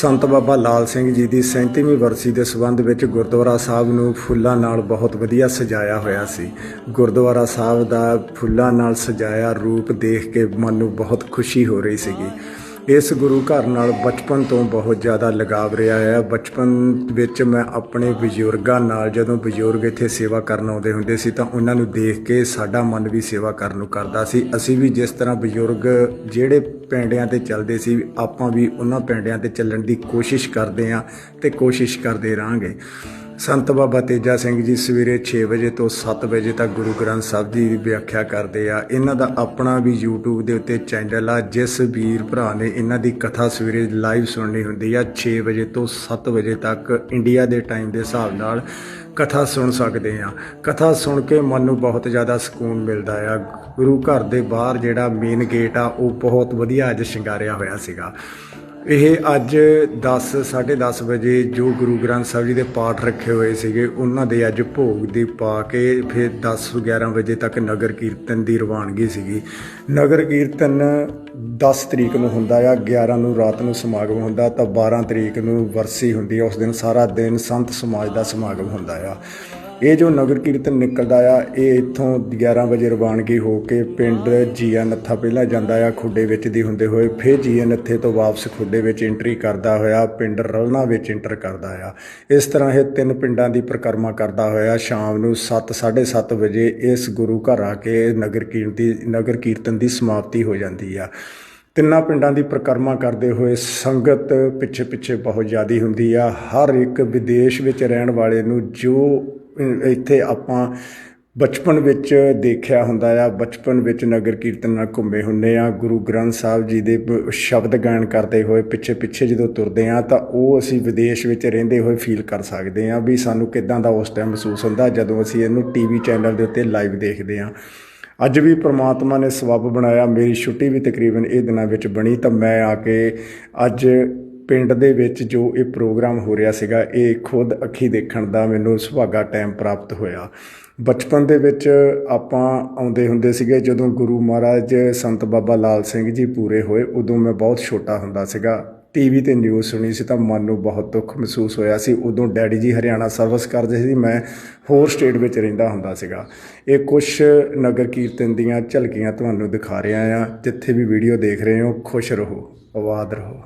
ਸੰਤ ਬਾਬਾ ਲਾਲ ਸਿੰਘ ਜੀ ਦੀ 37ਵੀਂ ਵਰਸੀ ਦੇ ਸਬੰਧ ਵਿੱਚ ਗੁਰਦੁਆਰਾ ਸਾਹਿਬ ਨੂੰ ਫੁੱਲਾਂ ਨਾਲ ਬਹੁਤ ਵਧੀਆ ਸਜਾਇਆ ਹੋਇਆ ਸੀ। ਗੁਰਦੁਆਰਾ ਸਾਹਿਬ ਦਾ ਫੁੱਲਾਂ ਨਾਲ ਸਜਾਇਆ ਰੂਪ ਦੇਖ ਕੇ ਮਨ ਨੂੰ ਬਹੁਤ ਖੁਸ਼ੀ ਹੋ ਰਹੀ ਸੀਗੀ। ਇਸ ਗੁਰੂ ਘਰ ਨਾਲ ਬਚਪਨ ਤੋਂ ਬਹੁਤ ਜ਼ਿਆਦਾ ਲਗਾਵ ਰਿਹਾ ਹੈ। ਬਚਪਨ ਵਿੱਚ ਮੈਂ ਆਪਣੇ ਬਜ਼ੁਰਗਾਂ ਨਾਲ ਜਦੋਂ ਬਜ਼ੁਰਗ ਇੱਥੇ ਸੇਵਾ ਕਰਨ ਆਉਂਦੇ ਹੁੰਦੇ ਸੀ ਤਾਂ ਉਹਨਾਂ ਨੂੰ ਦੇਖ ਕੇ ਸਾਡਾ ਮਨ ਵੀ ਸੇਵਾ ਕਰਨ ਨੂੰ ਕਰਦਾ ਸੀ। ਅਸੀਂ ਵੀ ਜਿਸ ਤਰ੍ਹਾਂ ਬਜ਼ੁਰਗ ਜਿਹੜੇ ਪੈਂਡਿਆਂ ਤੇ ਚੱਲਦੇ ਸੀ, ਆਪਾਂ ਵੀ ਉਹਨਾਂ ਪੈਂਡਿਆਂ ਤੇ ਚੱਲਣ ਦੀ ਕੋਸ਼ਿਸ਼ ਕਰਦੇ ਹਾਂ ਤੇ ਕੋਸ਼ਿਸ਼ ਕਰਦੇ ਰਹਾਂਗੇ। ਸੰਤ ਬਾਬਾ ਤੇਜਾ ਸਿੰਘ ਜੀ ਸਵੇਰੇ 6 ਵਜੇ ਤੋਂ 7 ਵਜੇ ਤੱਕ ਗੁਰੂ ਗ੍ਰੰਥ ਸਾਹਿਬ ਜੀ ਦੀ ਵਿਆਖਿਆ ਕਰਦੇ ਆ। ਇਹਨਾਂ ਦਾ ਆਪਣਾ ਵੀ YouTube ਦੇ ਉੱਤੇ ਚੈਨਲ ਆ। ਜਿਸ ਵੀਰ ਭਰਾ ਨੇ ਇਹਨਾਂ ਦੀ ਕਥਾ ਸਵੇਰੇ ਲਾਈਵ ਸੁਣਨੀ ਹੁੰਦੀ ਆ 6 ਵਜੇ ਤੋਂ 7 ਵਜੇ ਤੱਕ ਇੰਡੀਆ ਦੇ ਟਾਈਮ ਦੇ ਹਿਸਾਬ ਨਾਲ ਕਥਾ ਸੁਣ ਸਕਦੇ ਆ। ਕਥਾ ਸੁਣ ਕੇ ਮਨ ਨੂੰ ਬਹੁਤ ਜ਼ਿਆਦਾ ਸਕੂਨ ਮਿਲਦਾ ਆ। ਗੁਰੂ ਘਰ ਦੇ ਬਾਹਰ ਜਿਹੜਾ ਮੇਨ ਗੇਟ ਆ, ਉਹ ਬਹੁਤ ਵਧੀਆ ਅੱਜ ਸ਼ਿੰਗਾਰਿਆ ਹੋਇਆ ਸੀਗਾ। ਇਹ ਅੱਜ 10 10:30 ਵਜੇ ਜੋ ਗੁਰੂ ਗ੍ਰੰਥ ਸਾਹਿਬ ਜੀ ਦੇ ਪਾਠ ਰੱਖੇ ਹੋਏ ਸੀਗੇ, ਉਹਨਾਂ ਦੇ ਅੱਜ ਭੋਗ ਦੀ ਪਾ ਕੇ ਫਿਰ 10 11 ਵਜੇ ਤੱਕ ਨਗਰ ਕੀਰਤਨ ਦੀ ਰਵਾਨਗੀ ਸੀਗੀ। ਨਗਰ ਕੀਰਤਨ 10 ਤਰੀਕ ਨੂੰ ਹੁੰਦਾ ਆ 11 ਨੂੰ ਰਾਤ ਨੂੰ ਸਮਾਗਮ ਹੁੰਦਾ, ਤਾਂ 12 ਤਰੀਕ ਨੂੰ ਵਰਸੀ ਹੁੰਦੀ ਆ, ਉਸ ਦਿਨ ਸਾਰਾ ਦਿਨ ਸੰਤ ਸਮਾਜ ਦਾ ਸਮਾਗਮ ਹੁੰਦਾ ਆ। ਇਹ ਜੋ ਨਗਰ ਕੀਰਤਨ ਨਿਕਲਦਾ ਆ ਇਹ ਇੱਥੋਂ 11 ਵਜੇ ਰਵਾਨਗੀ ਹੋ ਕੇ ਪਿੰਡ ਜੀਆ ਨੱਥਾ ਪਹਿਲਾਂ ਜਾਂਦਾ ਆ ਖੁੱਡੇ ਵਿੱਚ ਦੀ ਹੁੰਦੇ ਹੋਏ ਫਿਰ ਜੀਆ ਨੱਥੇ ਤੋਂ ਵਾਪਸ ਖੁੱਡੇ ਵਿੱਚ ਐਂਟਰੀ ਕਰਦਾ ਹੋਇਆ ਪਿੰਡ ਰਲਣਾ ਵਿੱਚ ਐਂਟਰ ਕਰਦਾ ਆ। ਇਸ ਤਰ੍ਹਾਂ ਇਹ ਤਿੰਨ ਪਿੰਡਾਂ ਦੀ ਪ੍ਰਕਰਮਾ ਕਰਦਾ ਹੋਇਆ ਸ਼ਾਮ ਨੂੰ 7:30 ਵਜੇ ਇਸ ਗੁਰੂ ਘਰ ਆ ਕੇ ਨਗਰ ਕੀਰਤਨ ਦੀ ਨਗਰ ਕੀਰਤਨ ਦੀ ਸਮਾਪਤੀ ਹੋ ਜਾਂਦੀ ਆ। ਤਿੰਨਾਂ ਪਿੰਡਾਂ ਦੀ ਪਰਿਕਰਮਾ ਕਰਦੇ ਹੋਏ ਸੰਗਤ ਪਿੱਛੇ ਪਿੱਛੇ ਬਹੁਤ ਜ਼ਿਆਦੀ ਹੁੰਦੀ ਆ। ਹਰ ਇੱਕ ਵਿਦੇਸ਼ ਵਿੱਚ ਰਹਿਣ ਵਾਲੇ ਨੂੰ ਜੋ ਇੱਥੇ ਆਪਾਂ ਬਚਪਨ ਵਿੱਚ ਦੇਖਿਆ ਹੁੰਦਾ ਆ, ਬਚਪਨ ਵਿੱਚ ਨਗਰ ਕੀਰਤਨ ਨਾਲ ਘੁੰਮੇ ਹੁੰਨੇ ਆ। ਗੁਰੂ ਗ੍ਰੰਥ ਸਾਹਿਬ ਜੀ ਦੇ ਸ਼ਬਦ ਗਾਇਨ ਕਰਦੇ ਹੋਏ ਪਿੱਛੇ ਪਿੱਛੇ ਜਦੋਂ ਤੁਰਦੇ ਆ ਤਾਂ ਉਹ ਅਸੀਂ ਵਿਦੇਸ਼ ਵਿੱਚ ਰਹਿੰਦੇ ਹੋਏ ਫੀਲ ਕਰ ਸਕਦੇ ਆ ਵੀ ਸਾਨੂੰ ਕਿਦਾਂ ਦਾ ਉਸ ਟਾਈਮ ਮਹਿਸੂਸ ਹੁੰਦਾ ਜਦੋਂ ਅਸੀਂ ਇਹਨੂੰ ਟੀਵੀ ਚੈਨਲ ਦੇ ਉੱਤੇ ਲਾਈਵ ਦੇਖਦੇ ਆ। ਅੱਜ ਵੀ ਪ੍ਰਮਾਤਮਾ ਨੇ ਸਬੱਬ ਬਣਾਇਆ, ਮੇਰੀ ਛੁੱਟੀ ਵੀ ਤਕਰੀਬਨ ਇਹ ਦਿਨਾਂ ਵਿੱਚ ਬਣੀ, ਤਾਂ ਮੈਂ ਆ ਕੇ ਅੱਜ ਪਿੰਡ ਦੇ ਵਿੱਚ ਜੋ ਇਹ ਪ੍ਰੋਗਰਾਮ ਹੋ ਰਿਹਾ ਸੀਗਾ, ਇਹ ਖੁਦ ਅੱਖੀ ਦੇਖਣ ਦਾ ਮੈਨੂੰ ਸੁਭਾਗਾ ਟਾਈਮ ਪ੍ਰਾਪਤ ਹੋਇਆ। ਬਚਪਨ ਦੇ ਵਿੱਚ ਆਪਾਂ ਆਉਂਦੇ ਹੁੰਦੇ ਸੀਗੇ, ਜਦੋਂ ਗੁਰੂ ਮਹਾਰਾਜ ਸੰਤ ਬਾਬਾ ਲਾਲ ਸਿੰਘ ਜੀ ਪੂਰੇ ਹੋਏ, ਉਦੋਂ ਮੈਂ ਬਹੁਤ ਛੋਟਾ ਹੁੰਦਾ ਸੀਗਾ। ਟੀਵੀ ਤੇ ਨਿਊਜ਼ ਸੁਣੀ ਸੀ ਤਾਂ ਮਨ ਨੂੰ ਬਹੁਤ ਦੁੱਖ ਮਹਿਸੂਸ ਹੋਇਆ ਸੀ। ਉਦੋਂ ਡੈਡੀ ਜੀ ਹਰਿਆਣਾ ਸਰਵਿਸ ਕਰਦੇ ਸੀ, ਮੈਂ ਹੋਰ ਸਟੇਟ ਵਿੱਚ ਰਹਿੰਦਾ ਹੁੰਦਾ ਸੀਗਾ। ਇਹ ਕੁਝ ਨਗਰ ਕੀਰਤਨ ਦੀਆਂ ਝਲਕੀਆਂ ਤੁਹਾਨੂੰ ਦਿਖਾ ਰਿਹਾ ਆ ਜਿੱਥੇ ਵੀ ਵੀਡੀਓ ਦੇਖ ਰਹੇ ਹੋ, ਖੁਸ਼ ਰਹੋ, ਆਬਾਦ ਰਹੋ।